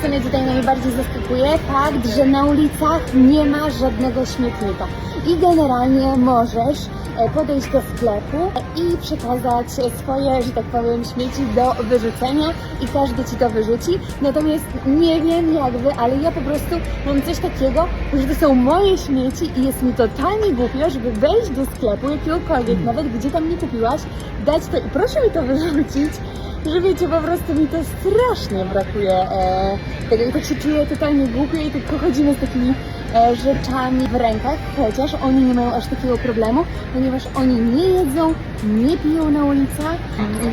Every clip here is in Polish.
Co mnie tutaj najbardziej zaskakuje, fakt, że na ulicach nie ma żadnego śmietnika. I generalnie możesz podejść do sklepu i przekazać swoje, że tak powiem, śmieci do wyrzucenia i każdy ci to wyrzuci. Natomiast nie wiem jak wy, ale ja po prostu mam coś takiego, że to są moje śmieci i jest mi totalnie głupio, żeby wejść do sklepu jakiegokolwiek, nawet gdzie tam nie kupiłaś, dać to i proszę mi to wyrzucić że wiecie, po prostu mi to strasznie brakuje e, tego i tak się czuję totalnie głupio i tylko chodzimy z takimi e, rzeczami w rękach, chociaż oni nie mają aż takiego problemu, ponieważ oni nie jedzą, nie piją na ulicach.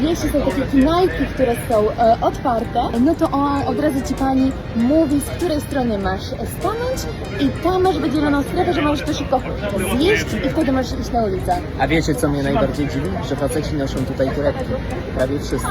Jeśli są takie knajpki, które są e, otwarte, no to od razu Ci Pani mówi, z której strony masz stanąć i tam masz wydzieloną strefę, że możesz to szybko zjeść i wtedy możesz iść na ulicę. A wiecie, co mnie najbardziej dziwi? Że faceci noszą tutaj torebki. Prawie wszyscy.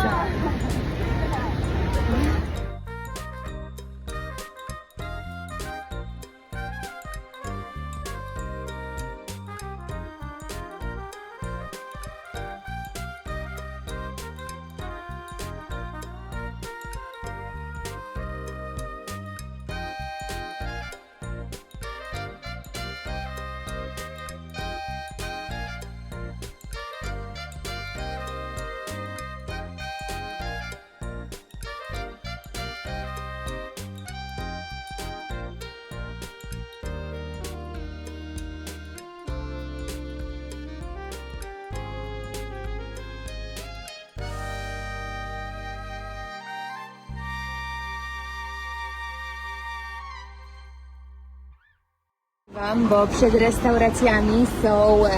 Wam, bo przed restauracjami są e,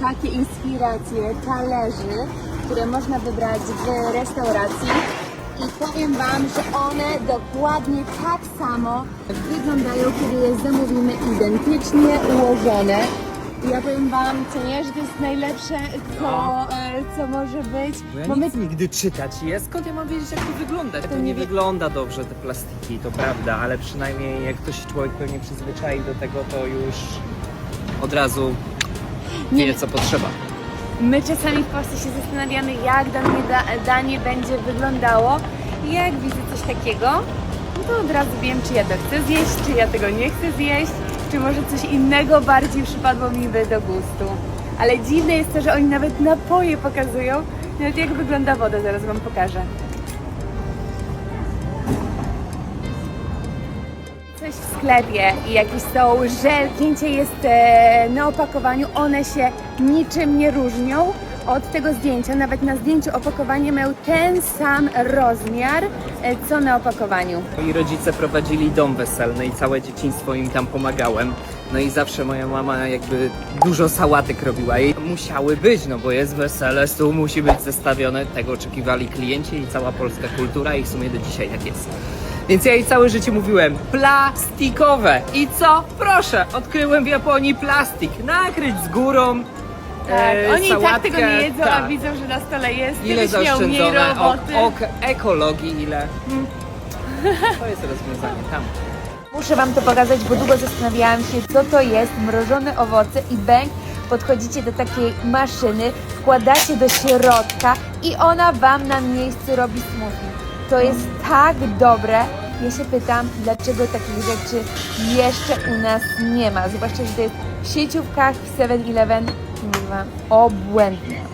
takie inspiracje talerzy, które można wybrać w restauracji i powiem Wam, że one dokładnie tak samo wyglądają, kiedy je zamówimy identycznie ułożone. Ja powiem Wam, co nie, że to jest najlepsze, co, e, co może być. Bo ja chcę nigdy czytać jest, skąd ja mam wiedzieć jak to wygląda? To nie nie wygląda dobrze te plastiki, to prawda, ale przynajmniej jak ktoś człowiek pewnie przyzwyczai do tego, to już od razu Nie- wie co potrzeba. My czasami w Polsce się zastanawiamy, jak dane da- danie będzie wyglądało. I jak widzę coś takiego, no to od razu wiem, czy ja to chcę zjeść, czy ja tego nie chcę zjeść, czy może coś innego bardziej przypadło mi by do gustu. Ale dziwne jest to, że oni nawet napoje pokazują, nawet jak wygląda woda, zaraz Wam pokażę. coś w sklepie i jakieś są żelki, gdzie jest e, na opakowaniu, one się niczym nie różnią od tego zdjęcia. Nawet na zdjęciu opakowanie mają ten sam rozmiar, co na opakowaniu. Moi rodzice prowadzili dom weselny i całe dzieciństwo im tam pomagałem. No i zawsze moja mama jakby dużo sałatek robiła i musiały być, no bo jest wesele, stół musi być zestawiony. Tego oczekiwali klienci i cała polska kultura i w sumie do dzisiaj tak jest. Więc ja jej całe życie mówiłem plastikowe. I co? Proszę, odkryłem w Japonii plastik. Nakryć z górą. Tak, e, oni i tak sałatkę, tego nie jedzą, a tak. widzą, że na stole jest. Ile Gdybyś miał mniej zaoszczędzone, roboty. ekologii ile. To jest rozwiązanie tam. Muszę Wam to pokazać, bo długo zastanawiałam się, co to jest mrożone owoce i bęk. Podchodzicie do takiej maszyny, wkładacie do środka i ona Wam na miejscu robi smoothie. To jest tak dobre. Ja się pytam, dlaczego takich rzeczy jeszcze u nas nie ma. Zwłaszcza, że to jest w sieciówkach, w 7-Eleven. Obłędne.